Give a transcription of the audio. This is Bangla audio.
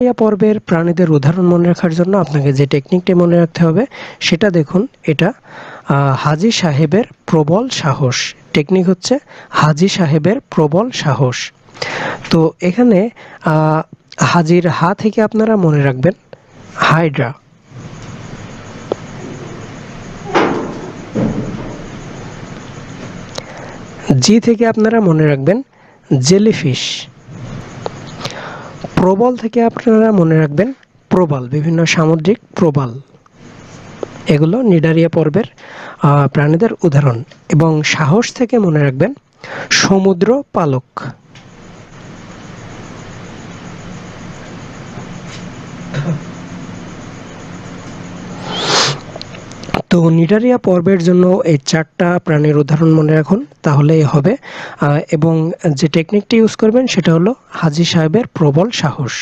নিডারিয়া পর্বের প্রাণীদের উদাহরণ মনে রাখার জন্য আপনাকে যে টেকনিকটি মনে রাখতে হবে, সেটা দেখুন। এটা হাজী সাহেবের প্রবল সাহস। টেকনিক হচ্ছে হাজী সাহেবের প্রবল সাহস। তো এখানে হাজির হা থেকে আপনারা মনে রাখবেন হাইড্রা জি থেকে আপনারা মনে রাখবেন, জেলিফিশ। প্রবল থেকে আপনারা মনে রাখবেন, প্রবাল, বিভিন্ন সামুদ্রিক প্রবাল। এগুলো নিডারিয়া পর্বের প্রাণীদের উদাহরণ এবং সাহস থেকে মনে রাখবেন, সমুদ্র পালক। তো নিডারিয়া পর্বের জন্য এই চারটা প্রাণীর উদাহরণ মনে রাখুন, তাহলেই হবে। এবং যে টেকনিকটি ইউজ করবেন, সেটা হলো হাজি সাহেবের প্রবল সাহস।